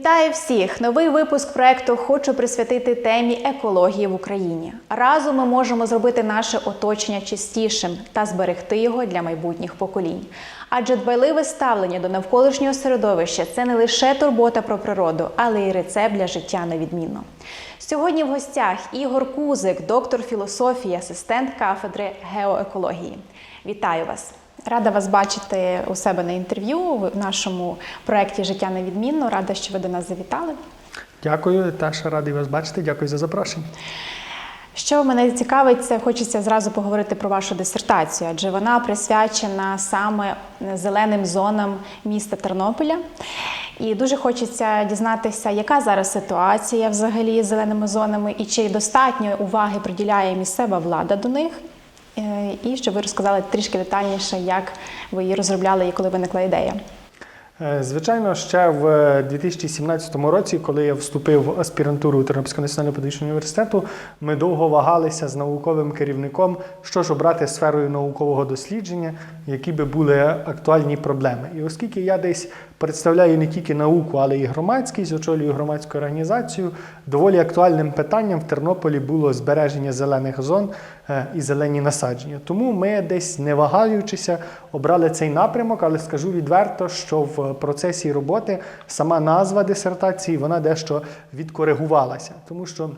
Вітаю всіх! Новий випуск проекту хочу присвятити темі екології в Україні. Разом ми можемо зробити наше оточення чистішим та зберегти його для майбутніх поколінь. Адже дбайливе ставлення до навколишнього середовища це не лише турбота про природу, але й рецепт для життя на відмінно. Сьогодні в гостях Ігор Кузик, доктор філософії, асистент кафедри геоекології. Вітаю вас! Рада вас бачити у себе на інтерв'ю в нашому проєкті Життя на відмінно. Рада, що ви до нас завітали. Дякую, теж радий вас бачити. Дякую за запрошення. Що мене цікавить, це хочеться зразу поговорити про вашу дисертацію, адже вона присвячена саме зеленим зонам міста Тернополя. І дуже хочеться дізнатися, яка зараз ситуація взагалі з зеленими зонами, і чи достатньо уваги приділяє місцева влада до них. Е, І щоб ви розказали трішки детальніше, як ви її розробляли і коли виникла ідея. Е, Звичайно, ще в 2017 році, коли я вступив в аспірантуру Тернопільського національного педагогічного університету, ми довго вагалися з науковим керівником, що ж обрати сферою наукового дослідження, які би були актуальні проблеми. І оскільки я десь представляю не тільки науку, але й громадськість, очолюю громадську організацію, доволі актуальним питанням в Тернополі було збереження зелених зон е, і зелені насадження. Тому ми десь не вагаючися обрали цей напрямок, але скажу відверто, що в процесі роботи сама назва дисертації вона дещо відкоригувалася, тому що.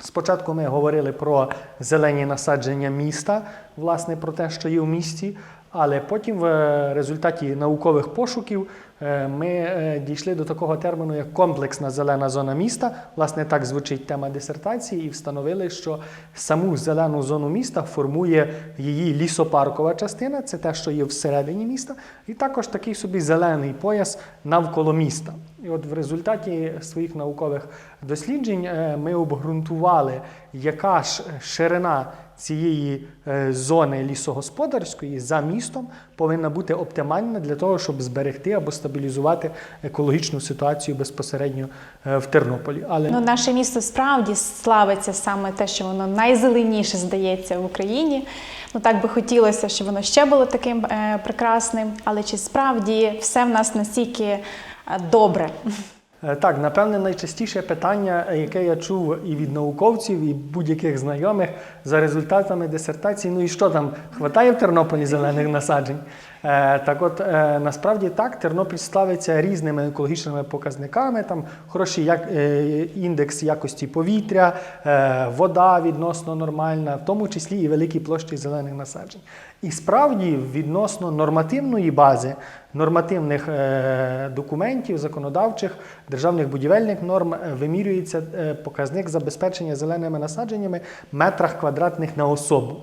Спочатку ми говорили про зелені насадження міста, власне, про те, що є в місті, але потім в е, результаті наукових пошуків е, ми е, дійшли до такого терміну, як комплексна зелена зона міста. Власне, так звучить тема дисертації, і встановили, що саму зелену зону міста формує її лісопаркова частина, це те, що є всередині міста, і також такий собі зелений пояс навколо міста. І от в результаті своїх наукових досліджень ми обґрунтували, яка ж ширина цієї е, зони лісогосподарської за містом повинна бути оптимальна для того, щоб зберегти або стабілізувати екологічну ситуацію безпосередньо е, в Тернополі. Але Ну, наше місто справді славиться саме те, що воно найзеленіше здається в Україні. Ну так би хотілося, щоб воно ще було таким е, прекрасним. Але чи справді все в нас настільки добре? Е, Так, напевне, найчастіше питання, яке я чув і від науковців, і будь-яких знайомих за результатами дисертації. Ну і що там, хватає в Тернополі зелених насаджень? Е, Так от, е, насправді так, Тернопіль славиться різними екологічними показниками, там хороший як, е, індекс якості повітря, вода відносно нормальна, в тому числі і великі площі зелених насаджень. І справді, відносно нормативної бази, нормативних документів, законодавчих, державних будівельних норм вимірюється показник забезпечення зеленими насадженнями метрах квадратних на особу.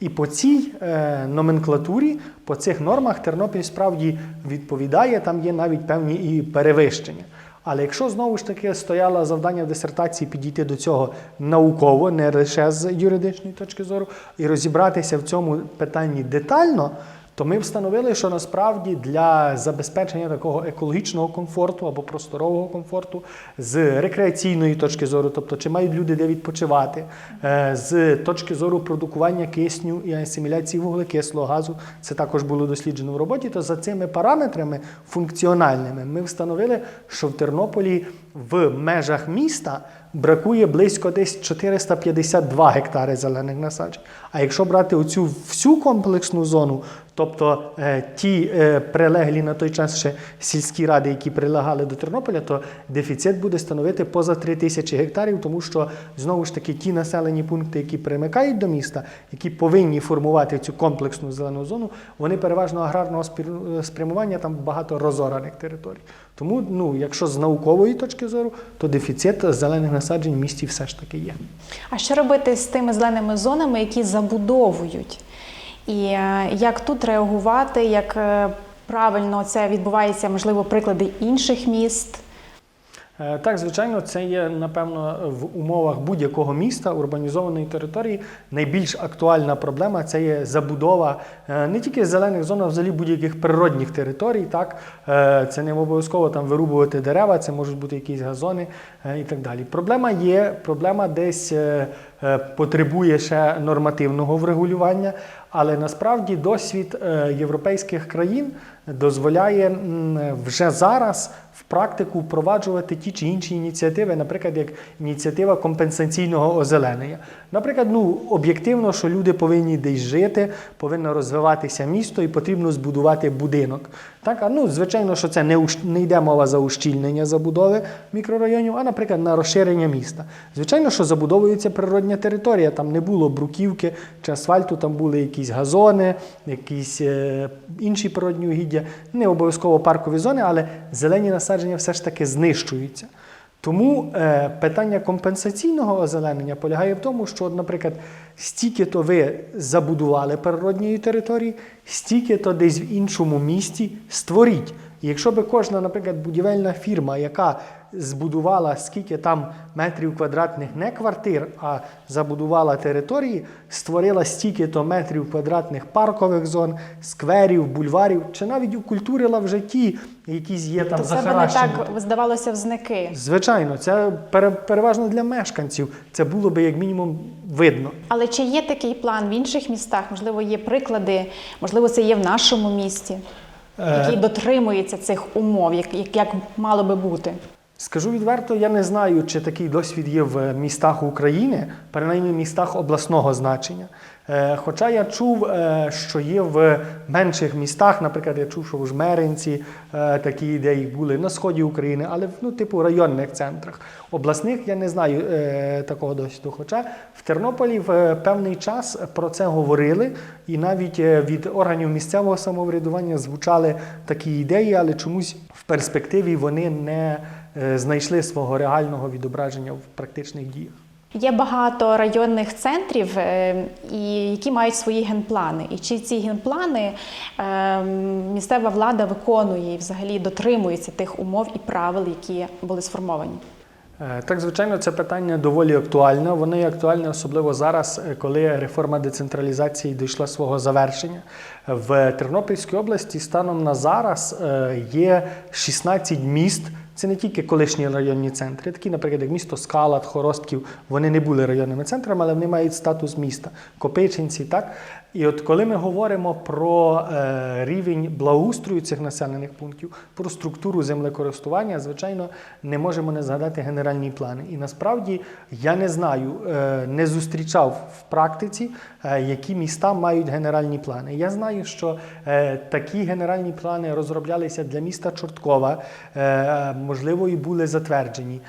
І по цій е, номенклатурі, по цих нормах Тернопіль справді відповідає, там є навіть певні і перевищення. Але якщо знову ж таки стояло завдання в дисертації підійти до цього науково, не лише з юридичної точки зору, і розібратися в цьому питанні детально, то ми встановили, що насправді для забезпечення такого екологічного комфорту або просторового комфорту з рекреаційної точки зору, тобто чи мають люди де відпочивати, е, з точки зору продукування кисню і асиміляції вуглекислого газу, це також було досліджено в роботі. То за цими параметрами функціональними ми встановили, що в Тернополі в межах міста бракує близько десь 452 гектари зелених насаджень. А якщо брати оцю всю комплексну зону, тобто е, ті е, прилеглі на той час ще сільські ради, які прилягали до Тернополя, то дефіцит буде становити поза 3 тисячі гектарів, тому що знову ж таки ті населені пункти, які примикають до міста, які повинні формувати цю комплексну зелену зону, вони переважно аграрного спір- спрямування, там багато розораних територій. Тому, ну, якщо з наукової точки зору, то дефіцит зелених насаджень в місті все ж таки є. А що робити з тими зеленими зонами, які забудовують? І е, як тут реагувати, як е, правильно це відбувається, можливо, приклади інших міст? Е, Так, звичайно, це є, напевно, в умовах будь-якого міста, урбанізованої території. Найбільш актуальна проблема це є забудова не тільки зелених зон, а взагалі будь-яких природних територій. Так? Це не обов'язково там вирубувати дерева, це можуть бути якісь газони і так далі. Проблема є, проблема десь потребує ще нормативного врегулювання. Але насправді досвід е, європейських країн дозволяє вже зараз в практику впроваджувати ті чи інші ініціативи, наприклад, як ініціатива компенсаційного озеленення. Наприклад, ну об'єктивно, що люди повинні десь жити, повинно розвиватися місто і потрібно збудувати будинок. Так, а ну звичайно, що це не уш- не йде мова за ущільнення забудови мікрорайонів, а наприклад на розширення міста. Звичайно, що забудовується природня територія. Там не було бруківки чи асфальту, там були якісь газони, якісь е, інші природні угіддя, не обов'язково паркові зони, але зелені насадження все ж таки знищуються. Тому е, питання компенсаційного озеленення полягає в тому, що, наприклад, стільки-то ви забудували природньої території, стільки-то десь в іншому місті створіть. І якщо би кожна, наприклад, будівельна фірма, яка збудувала скільки там метрів квадратних не квартир, а забудувала території, створила стільки-то метрів квадратних паркових зон, скверів, бульварів, чи навіть укультурила в житті якісь є там То це би не так здавалося в зники. Звичайно, це пере- переважно для мешканців. Це було би як мінімум видно. Але чи є такий план в інших містах? Можливо, є приклади, можливо, це є в нашому місті, Е. який дотримується цих умов, як, як, як мало би бути. Скажу відверто, я не знаю, чи такий досвід є в містах України, принаймні в містах обласного значення. Е, Хоча я чув, е, що є в менших містах, наприклад, я чув, що в Жмеринці е, такі ідеї були на сході України, але в ну, типу районних центрах. Обласних я не знаю такого досвіду. Хоча в Тернополі в певний час про це говорили, і навіть від органів місцевого самоврядування звучали такі ідеї, але чомусь в перспективі вони не знайшли свого реального відображення в практичних діях. Є багато районних центрів, е, які мають свої генплани. І чи ці генплани е, місцева влада виконує і взагалі дотримується тих умов і правил, які були сформовані? Е, Так, звичайно, це питання доволі актуальне. Воно є актуальне особливо зараз, е, коли реформа децентралізації дійшла свого завершення. В Тернопільській області станом на зараз е, є 16 міст. Це не тільки колишні районні центри, такі, наприклад, як місто Скалат, Хоростків, вони не були районними центрами, але вони мають статус міста, Копичинці. Так? І от коли ми говоримо про е, рівень благоустрою цих населених пунктів, про структуру землекористування, звичайно, не можемо не згадати генеральні плани. І насправді я не знаю, е, не зустрічав в практиці, е, які міста мають генеральні плани. Я знаю, що такі генеральні плани розроблялися для міста Чорткова, можливо, і були затверджені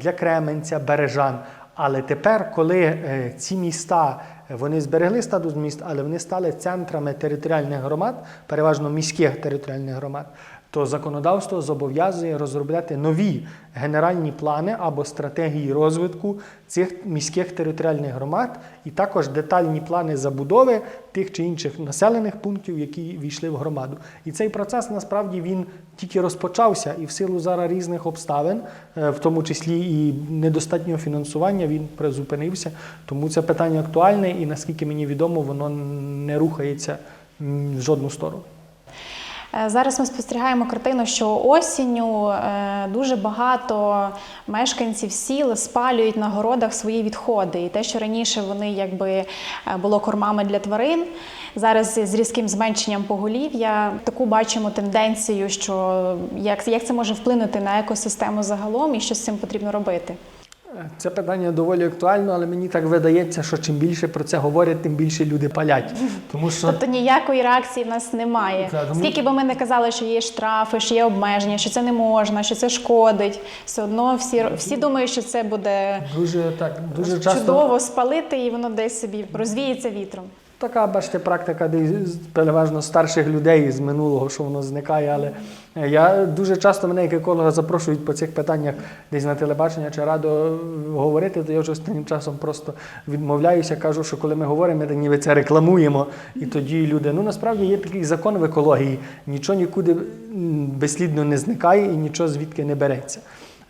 для Кременця, Бережан. Але тепер, коли ці міста вони зберегли статус міст, але вони стали центрами територіальних громад, переважно міських територіальних громад, то законодавство зобов'язує розробляти нові генеральні плани або стратегії розвитку цих міських територіальних громад, і також детальні плани забудови тих чи інших населених пунктів, які війшли в громаду. І цей процес насправді він тільки розпочався, і в силу зараз різних обставин, е, в тому числі і недостатнього фінансування, він призупинився. Тому це питання актуальне, і наскільки мені відомо, воно не рухається в жодну сторону. Е, Зараз ми спостерігаємо картину, що осінню е, дуже багато мешканців сіл спалюють на городах свої відходи. І те, що раніше вони якби е, було кормами для тварин, зараз з різким зменшенням поголів'я таку бачимо тенденцію, що як, як це може вплинути на екосистему загалом і що з цим потрібно робити. Це питання доволі актуально, але мені так видається, що чим більше про це говорять, тим більше люди палять. Тому що Тобто ніякої реакції в нас немає. Так, тому- Скільки би ми не казали, що є штрафи, що є обмеження, що це не можна, що це шкодить, все одно всі, всі думають, що це буде дуже так дуже часто чудово спалити, і воно десь собі розвіється вітром. Така, бачите, практика з- переважно старших людей з минулого, що воно зникає. Але е, я дуже часто мене як еколога запрошують по цих питаннях десь на телебачення чи радіо говорити, то я вже останнім часом просто відмовляюся, кажу, що коли ми говоримо, ми ніби це рекламуємо. І тоді люди, ну насправді є такий закон в екології, нічого нікуди безслідно не зникає і нічого звідки не береться.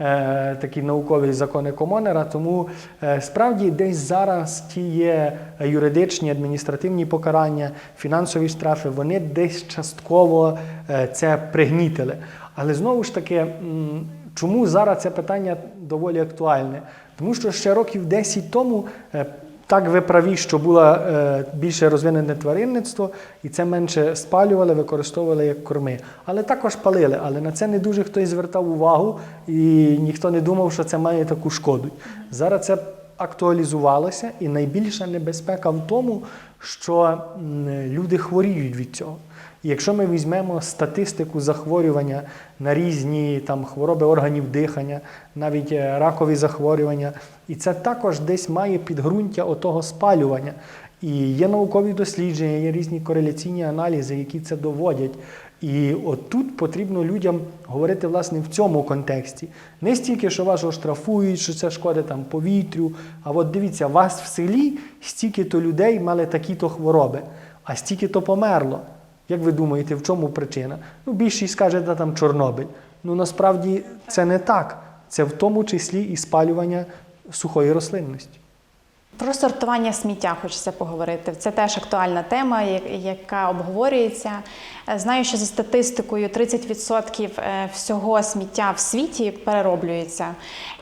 Е, такі наукові закони Комонера. Тому е, справді десь зараз ті є юридичні, адміністративні покарання, фінансові штрафи, вони десь частково е, це пригнітили. Але знову ж таки, чому зараз це питання доволі актуальне? Тому що ще років 10 тому так ви праві, що було е, більше розвинене тваринництво, і це менше спалювали, використовували як корми. Але також палили. Але на це не дуже хтось звертав увагу, і ніхто не думав, що це має таку шкоду. Зараз це актуалізувалося, і найбільша небезпека в тому, що люди хворіють від цього. І якщо ми візьмемо статистику захворювання на різні там, хвороби органів дихання, навіть е, ракові захворювання, і це також десь має підґрунтя отого спалювання. І є наукові дослідження, є різні кореляційні аналізи, які це доводять. І от тут потрібно людям говорити власне в цьому контексті. Не стільки, що вас оштрафують, що це шкодить там повітрю. А от дивіться, вас в селі стільки-то людей мали такі-то хвороби, а стільки-то померло. Як ви думаєте, в чому причина? Ну, більшість скаже, да там Чорнобиль. Ну насправді це не так. Це в тому числі і спалювання сухої рослинності. Про сортування сміття хочеться поговорити. Це теж актуальна тема, яка обговорюється. Знаю, що за статистикою 30% е, всього сміття в світі перероблюється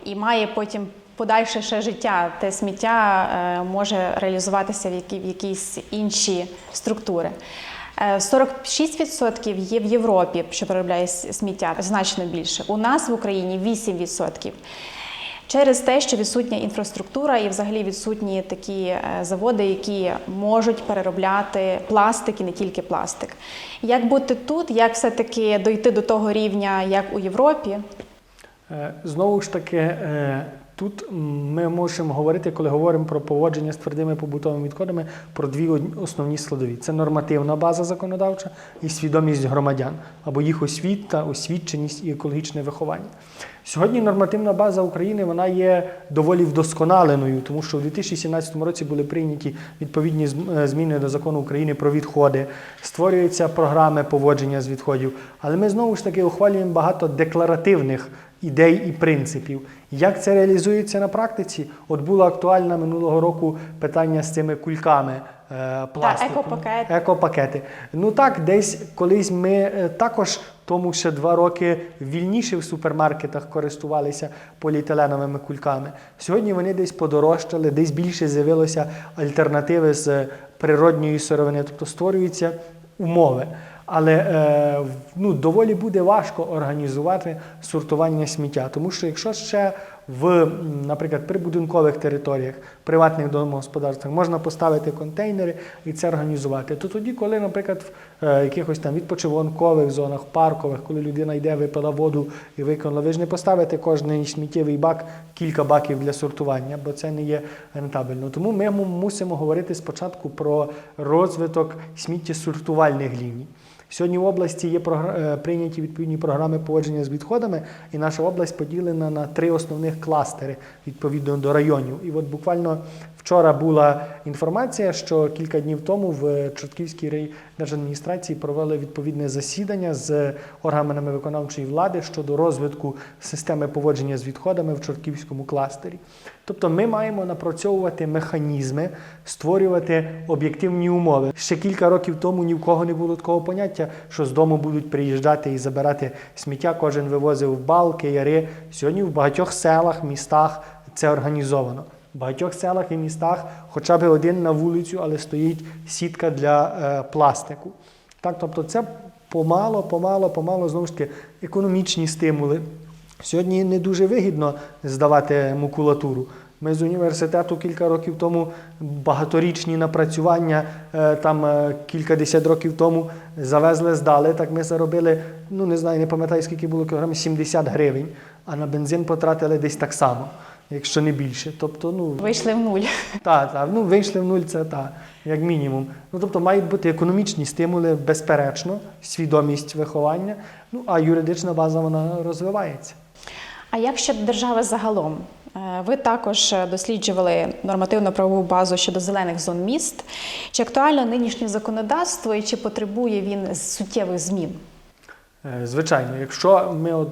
і має потім подальше ще життя. Те сміття е, може реалізуватися в якісь інші структури. Е, 46% є в Європі, що переробляє сміття значно більше. У нас в Україні 8%. Через те, що відсутня інфраструктура і взагалі відсутні такі е, заводи, які можуть переробляти пластик і не тільки пластик. Як бути тут, як все-таки дойти до того рівня, як у Європі? Е, Знову ж таки, е, тут ми можемо говорити, коли говоримо про поводження з твердими побутовими відходами, про дві основні складові: це нормативна база законодавча і свідомість громадян, або їх освіта, освіченість і екологічне виховання. Сьогодні нормативна база України вона є доволі вдосконаленою, тому що у 2017 році були прийняті відповідні е, зміни до закону України про відходи, створюються програми поводження з відходів. Але ми знову ж таки ухвалюємо багато декларативних ідей і принципів. Як це реалізується на практиці? От було актуальне минулого року питання з цими кульками. е, Пластику. екопакети. Екопакети. Ну так, десь колись ми е, також тому ще два роки вільніше в супермаркетах користувалися поліетиленовими кульками. Сьогодні вони десь подорожчали, десь більше з'явилося альтернативи з природньої сировини, тобто створюються умови. Але е, ну, доволі буде важко організувати сортування сміття, тому що якщо ще в, наприклад, прибудинкових територіях, приватних домогосподарствах можна поставити контейнери і це організувати, то тоді, коли, наприклад, в е, якихось там відпочиванкових зонах, паркових, коли людина йде, випила воду і виконала, ви ж не поставите кожний сміттєвий бак кілька баків для сортування, бо це не є рентабельно. Тому ми му- мусимо говорити спочатку про розвиток сміттєсортувальних ліній. Сьогодні в області є е, прийняті відповідні програми поводження з відходами, і наша область поділена на три основних кластери відповідно до районів. І от буквально вчора була інформація, що кілька днів тому в Чортківській райдержадміністрації провели відповідне засідання з органами виконавчої влади щодо розвитку системи поводження з відходами в Чортківському кластері. Тобто ми маємо напрацьовувати механізми, створювати об'єктивні умови. Ще кілька років тому ні в кого не було такого поняття, що з дому будуть приїжджати і забирати сміття. Кожен вивозив балки, яри. Сьогодні в багатьох селах, містах це організовано. В багатьох селах і містах хоча б один на вулицю, але стоїть сітка для е, пластику. Так, тобто це помало, помало, помало знову ж таки економічні стимули. Сьогодні не дуже вигідно здавати макулатуру. Ми з університету кілька років тому багаторічні напрацювання, е, там е, кількадесят років тому завезли, здали. Так ми заробили, ну не знаю, не пам'ятаю, скільки було кілограмів, 70 гривень, а на бензин потратили десь так само, якщо не більше. Тобто, ну Вийшли в нуль. так, так, ну вийшли в нуль, це так, як мінімум. Ну тобто мають бути економічні стимули, безперечно, свідомість виховання. Ну а юридична база вона розвивається. А як щодо держави загалом? Е, Ви також досліджували нормативно-правову базу щодо зелених зон міст. Чи актуально нинішнє законодавство і чи потребує він суттєвих змін? Е, Звичайно, якщо ми от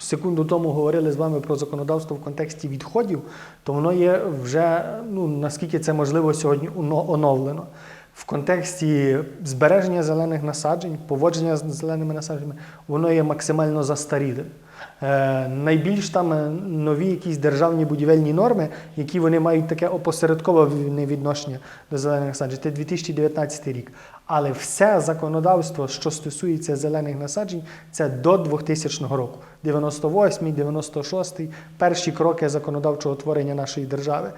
секунду тому говорили з вами про законодавство в контексті відходів, то воно є вже ну наскільки це можливо сьогодні оновлено. В контексті збереження зелених насаджень, поводження з зеленими насадженнями, воно є максимально застарілим. Е, найбільш там е, нові якісь державні будівельні норми, які вони мають таке опосередковане відношення до зелених насаджень. Це 2019 рік. Але все законодавство, що стосується зелених насаджень, це до 2000 року. 98, 96, перші кроки законодавчого творення нашої держави.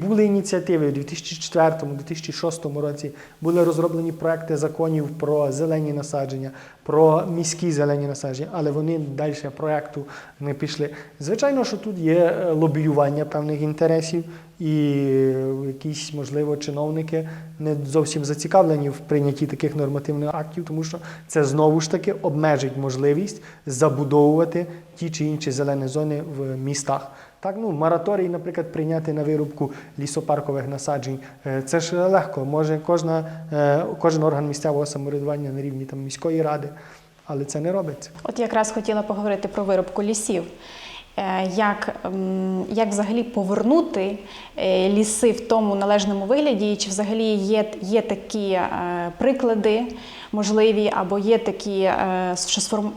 Були ініціативи у 2004, 2006 році, були розроблені проекти законів про зелені насадження, про міські зелені насадження, але вони далі проекту не пішли. Звичайно, що тут є е, лобіювання певних інтересів, і е, якісь, можливо, чиновники не зовсім зацікавлені в прийнятті таких нормативних актів, тому що це знову ж таки обмежить можливість забудовувати ті чи інші зелені зони в містах. Так, ну, мораторій, наприклад, прийняти на вирубку лісопаркових насаджень. Е, Це ж легко. Може кожна, е, кожен орган місцевого самоврядування на рівні там, міської ради, але це не робиться. От якраз хотіла поговорити про виробку лісів. Е, Як, як взагалі повернути ліси в тому належному вигляді, чи взагалі є, є такі приклади можливі, або є такі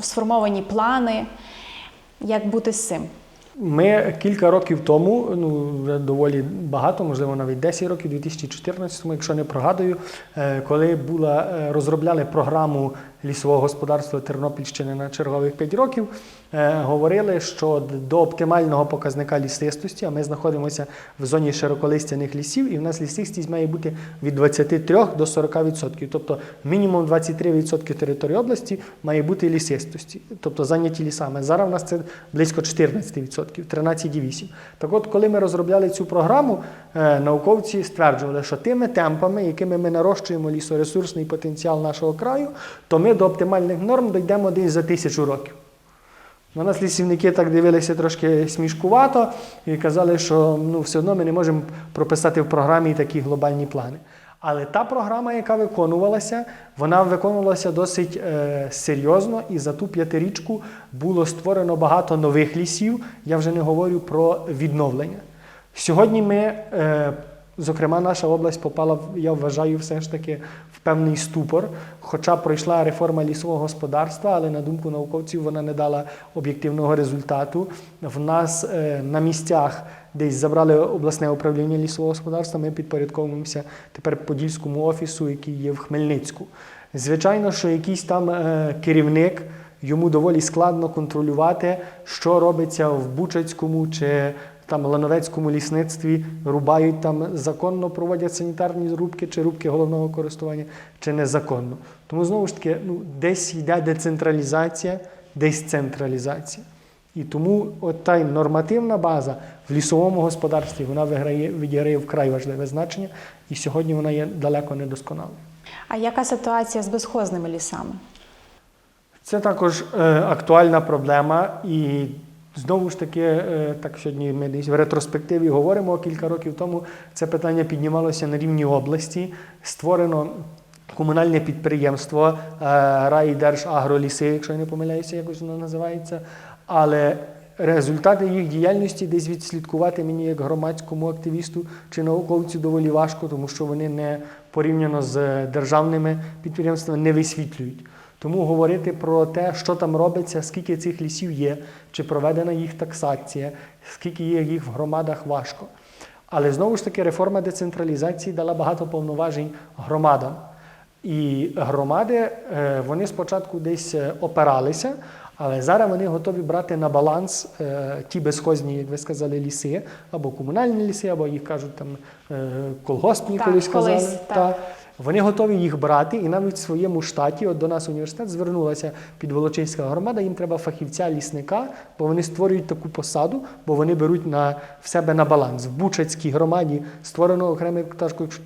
сформовані плани, як бути з цим? Ми кілька років тому, ну вже доволі багато, можливо, навіть 10 років, у 2014, якщо не прогадую, е, коли була е, розробляли програму лісового господарства Тернопільщини на чергових 5 років, говорили, що до оптимального показника лісистості, а ми знаходимося в зоні широколистяних лісів, і в нас лісистість має бути від 23 до 40%. Тобто мінімум 23% території області має бути лісистості, тобто зайняті лісами. Зараз в нас це близько 14%, 13,8%. Так от, коли ми розробляли цю програму, е, науковці стверджували, що тими темпами, якими ми нарощуємо лісоресурсний потенціал нашого краю, то ми до оптимальних норм дійдемо десь за тисячу років. На нас лісівники так дивилися трошки смішкувато і казали, що ну, все одно ми не можемо прописати в програмі такі глобальні плани. Але та програма, яка виконувалася, вона виконувалася досить е, серйозно, і за ту п'ятирічку було створено багато нових лісів. Я вже не говорю про відновлення. Сьогодні ми, е, зокрема, наша область попала, я вважаю, все ж таки в певний ступор. Хоча пройшла реформа лісового господарства, але на думку науковців вона не дала об'єктивного результату. В нас е, на місцях десь забрали обласне управління лісового господарства. Ми підпорядковуємося тепер Подільському офісу, який є в Хмельницьку. Звичайно, що якийсь там е, керівник. Йому доволі складно контролювати, що робиться в Бучацькому чи там Лановецькому лісництві, рубають там законно проводять санітарні рубки чи рубки головного користування, чи незаконно. Тому знову ж таки, ну, десь йде децентралізація, десь централізація. І тому от та нормативна база в лісовому господарстві вона виграє, відіграє вкрай важливе значення, і сьогодні вона є далеко недосконалою. А яка ситуація з безхозними лісами? Це також е, актуальна проблема, і знову ж таки, е, так сьогодні ми десь в ретроспективі говоримо кілька років тому. Це питання піднімалося на рівні області. Створено комунальне підприємство е, «Райдержагроліси», якщо я не помиляюся, якось воно називається. Але результати їх діяльності десь відслідкувати мені як громадському активісту чи науковцю доволі важко, тому що вони не порівняно з державними підприємствами не висвітлюють. Тому говорити про те, що там робиться, скільки цих лісів є, чи проведена їх таксація, скільки є їх в громадах, важко. Але знову ж таки реформа децентралізації дала багато повноважень громадам. І громади е, вони спочатку десь е, опиралися, але зараз вони готові брати на баланс е, ті безхозні, як ви сказали, ліси, або комунальні ліси, або їх кажуть там колгоспні, Так, колись колись, казали. так. Та. Вони готові їх брати, і навіть в своєму штаті, от до нас університет звернулася підволочиська громада, їм треба фахівця лісника, бо вони створюють таку посаду, бо вони беруть на в себе на баланс. В Бучацькій громаді створено окреме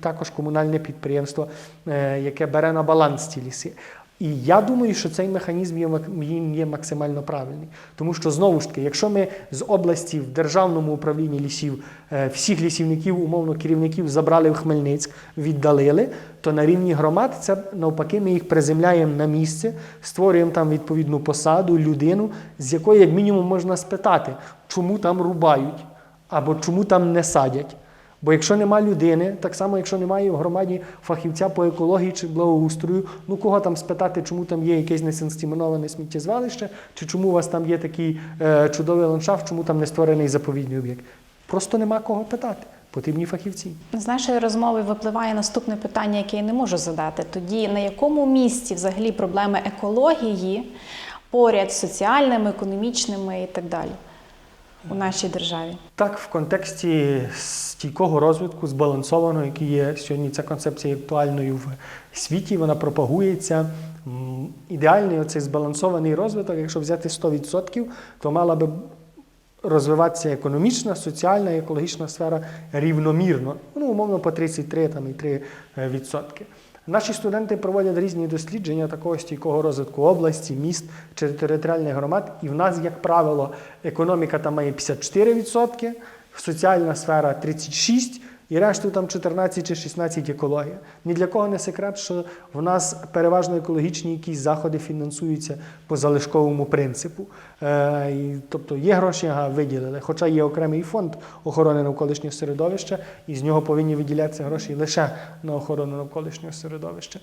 також комунальне підприємство, е, яке бере на баланс ці ліси. І я думаю, що цей механізм є, максимально правильний. Тому що знову ж таки, якщо ми з області в державному управлінні лісів е, всіх лісівників, умовно керівників забрали в Хмельницьк, віддалили, то на рівні громад це навпаки ми їх приземляємо на місце, створюємо там відповідну посаду, людину, з якої як мінімум можна спитати, чому там рубають або чому там не садять. Бо якщо нема людини, так само, якщо немає в громаді фахівця по екології чи благоустрою, ну кого там спитати, чому там є якесь несанкціоноване сміттєзвалище, чи чому у вас там є такий е, чудовий ландшафт, чому там не створений заповідний об'єкт. Просто нема кого питати. Потрібні фахівці. З нашої розмови випливає наступне питання, яке я не можу задати. Тоді на якому місці взагалі проблеми екології поряд з соціальними, економічними і так далі у нашій державі? Так, в контексті стійкого розвитку, збалансованого, який є сьогодні ця концепція актуальною в світі, вона пропагується. Ідеальний оцей збалансований розвиток, якщо взяти 100%, то мала би розвиватися економічна, соціальна і екологічна сфера рівномірно, ну, умовно по 33 там, і 3 е, відсотки. Наші студенти проводять різні дослідження такого стійкого розвитку області, міст чи територіальних громад. І в нас, як правило, економіка там має 54%, соціальна сфера 36%, і решту там 14 чи 16 екологія. Ні для кого не секрет, що в нас переважно екологічні якісь заходи фінансуються по залишковому принципу. Е, і, тобто є гроші, ага, виділили. Хоча є окремий фонд охорони навколишнього середовища, і з нього повинні виділятися гроші лише на охорону навколишнього середовища.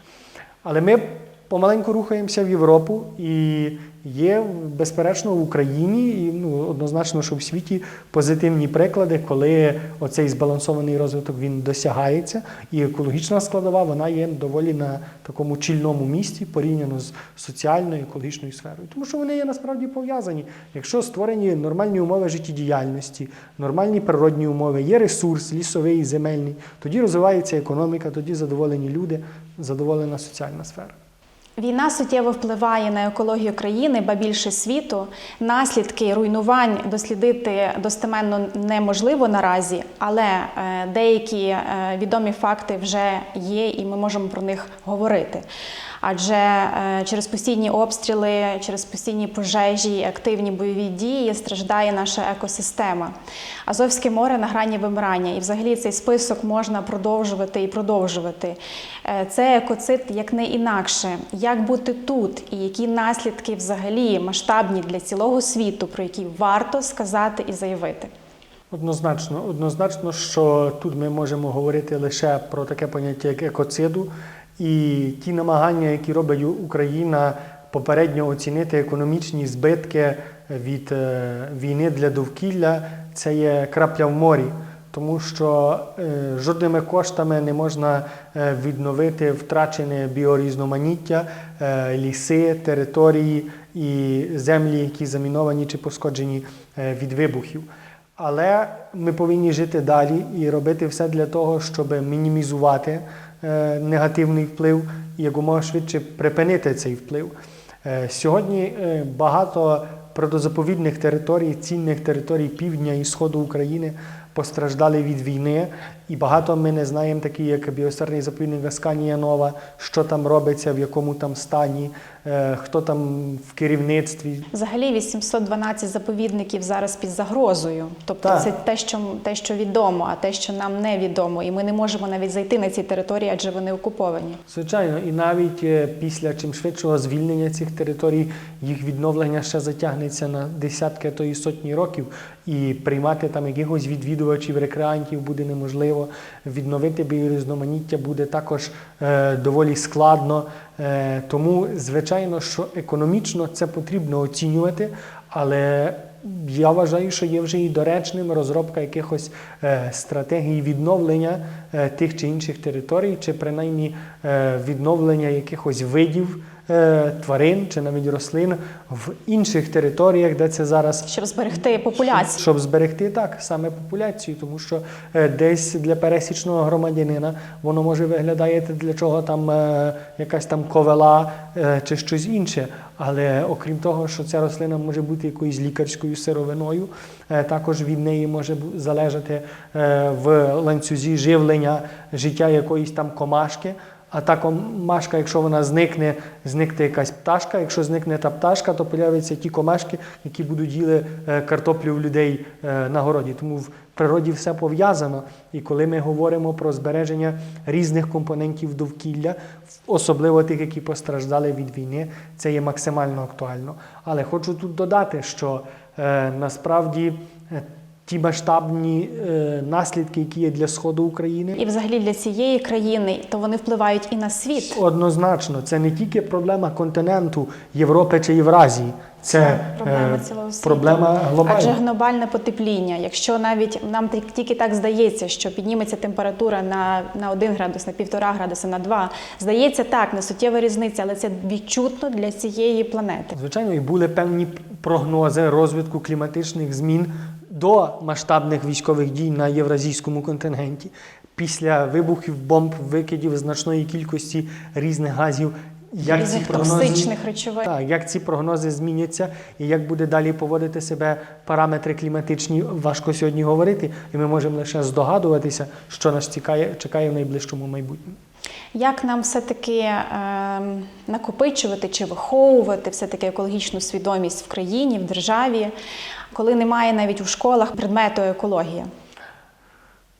Але ми помаленьку рухаємося в Європу і є безперечно в Україні, і ну, однозначно, що в світі позитивні приклади, коли оцей збалансований розвиток він досягається, і екологічна складова вона є доволі на такому чільному місці порівняно з соціальною екологічною сферою. Тому що вони є насправді пов'язані. Якщо створені нормальні умови життєдіяльності, нормальні природні умови, є ресурс, лісовий, земельний, тоді розвивається економіка, тоді задоволені люди, задоволена соціальна сфера. Війна суттєво впливає на екологію країни, ба більше світу. Наслідки руйнувань дослідити достеменно неможливо наразі, але е, деякі е, відомі факти вже є, і ми можемо про них говорити. Адже е, через постійні обстріли, через постійні пожежі, активні бойові дії страждає наша екосистема. Азовське море на грані вимирання, і взагалі цей список можна продовжувати і продовжувати. Е, Це екоцид як не інакше. Як бути тут, і які наслідки взагалі масштабні для цілого світу, про які варто сказати і заявити. Однозначно, однозначно, що тут ми можемо говорити лише про таке поняття, як екоциду, і ті намагання, які робить Україна попередньо оцінити економічні збитки від е, війни для довкілля, це є крапля в морі. Тому що е, жодними коштами не можна е, відновити втрачене біорізноманіття, ліси, території і землі, які заміновані чи пошкоджені від вибухів. Але ми повинні жити далі і робити все для того, щоб мінімізувати негативний вплив і якомога швидше припинити цей вплив. Е, Сьогодні е, багато природозаповідних територій, цінних територій півдня і сходу України постраждали від війни, і багато ми не знаємо, такі як біосферний заповідник Асканія Нова, що там робиться, в якому там стані, е, хто там в керівництві. Взагалі 812 заповідників зараз під загрозою. Тобто Так. це те, що те, що відомо, а те, що нам не відомо, і ми не можемо навіть зайти на ці території, адже вони окуповані. Звичайно, і навіть е, після чим швидшого звільнення цих територій їх відновлення ще затягнеться на десятки, а то і сотні років, і приймати там якихось відвідувачів, рекреантів буде неможливо. Відновити біорізноманіття буде також е, доволі складно. Е, тому, звичайно, що економічно це потрібно оцінювати, але я вважаю, що є вже і доречним розробка якихось е, стратегій відновлення е, тих чи інших територій, чи принаймні е, відновлення якихось видів тварин чи навіть рослин в інших територіях, де це зараз Щоб зберегти популяцію. щоб зберегти так саме популяцію, тому що е, десь для пересічного громадянина воно може виглядати для чого там е, якась там ковела е, чи щось інше. Але окрім того, що ця рослина може бути якоюсь лікарською сировиною, е, також від неї може залежати е, в ланцюзі живлення життя якоїсь там комашки. А та комашка, якщо вона зникне, зникне якась пташка. Якщо зникне та пташка, то появляться ті комашки, які будуть їли е, картоплю в людей е, на городі. Тому в природі все пов'язано. І коли ми говоримо про збереження різних компонентів довкілля, особливо тих, які постраждали від війни, це є максимально актуально. Але хочу тут додати, що е, насправді. Ті масштабні е, наслідки, які є для сходу України. І взагалі для цієї країни, то вони впливають і на світ. Однозначно, це не тільки проблема континенту Європи чи Євразії, це, проблема е, цілого світу. проблема глобальна. Адже глобальне потепління, якщо навіть нам тільки- так здається, що підніметься температура на, на 1 градус, на 1,5 градуса, на 2, здається так, не суттєва різниця, але це відчутно для цієї планети. Звичайно, і були певні прогнози розвитку кліматичних змін до масштабних військових дій на євразійському континенті. Після вибухів бомб, викидів значної кількості різних газів. Як ці прогнози, речовин. так, як ці прогнози зміняться і як буде далі поводити себе параметри кліматичні, важко сьогодні говорити, і ми можемо лише здогадуватися, що нас чекає, чекає в найближчому майбутньому. Як нам все-таки ем, накопичувати чи виховувати все-таки екологічну свідомість в країні, в державі, коли немає навіть у школах предмету екологія?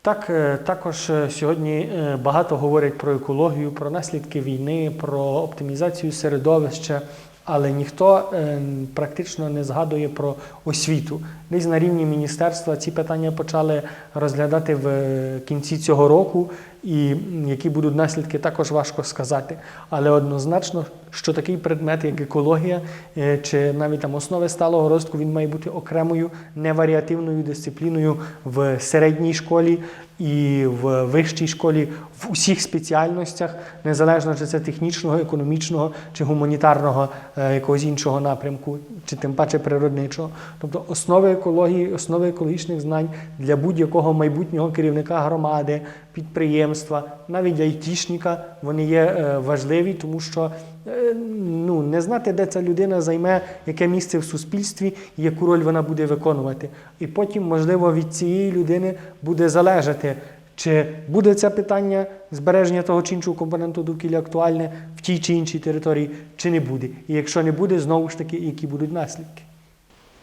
Так, е, також е, сьогодні е, багато говорять про екологію, про наслідки війни, про оптимізацію середовища, але ніхто е, практично не згадує про освіту. Десь на рівні міністерства ці питання почали розглядати в е, кінці цього року, і які будуть наслідки, також важко сказати. Але однозначно, що такий предмет, як екологія, е, чи навіть там основи сталого розвитку, він має бути окремою неваріативною дисципліною в середній школі і в вищій школі в усіх спеціальностях, незалежно чи це технічного, економічного чи гуманітарного е, якогось іншого напрямку, чи тим паче природничого. Тобто основи екології, основи екологічних знань для будь-якого майбутнього керівника громади, підприємства, навіть айтішника, вони є е, важливі, тому що е, ну, не знати, де ця людина займе, яке місце в суспільстві і яку роль вона буде виконувати. І потім, можливо, від цієї людини буде залежати, чи буде це питання збереження того чи іншого компоненту довкілля актуальне в тій чи іншій території, чи не буде. І якщо не буде, знову ж таки, які будуть наслідки.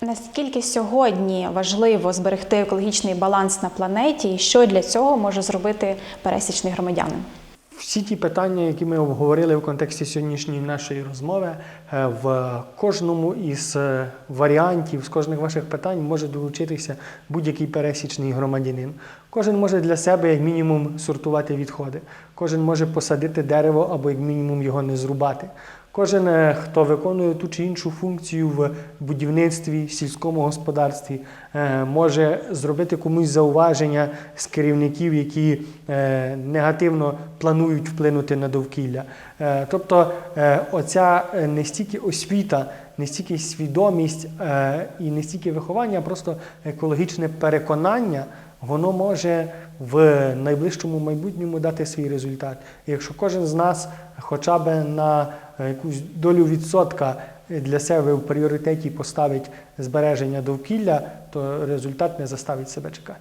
Наскільки сьогодні важливо зберегти екологічний баланс на планеті, і що для цього може зробити пересічний громадянин? Всі ті питання, які ми обговорили в контексті сьогоднішньої нашої розмови, е, в кожному із е, варіантів, з кожних ваших питань може долучитися будь-який пересічний громадянин. Кожен може для себе, як мінімум, сортувати відходи. Кожен може посадити дерево або як мінімум його не зрубати. Кожен, е, хто виконує ту чи іншу функцію в будівництві, сільському господарстві, е, може зробити комусь зауваження з керівників, які е, негативно планують вплинути на довкілля. Тобто, оця не стільки освіта, не стільки свідомість і не стільки виховання, а просто екологічне переконання. Воно може в найближчому майбутньому дати свій результат. І якщо кожен з нас хоча б на якусь долю відсотка для себе в пріоритеті поставить збереження довкілля, то результат не заставить себе чекати.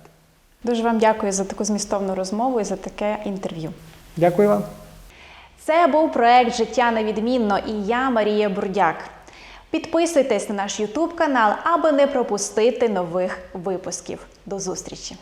Дуже вам дякую за таку змістовну розмову і за таке інтерв'ю. Дякую вам. Це був проект Життя на відмінно і я Марія Бурдяк. Підписуйтесь на наш YouTube канал, аби не пропустити нових випусків. До зустрічі!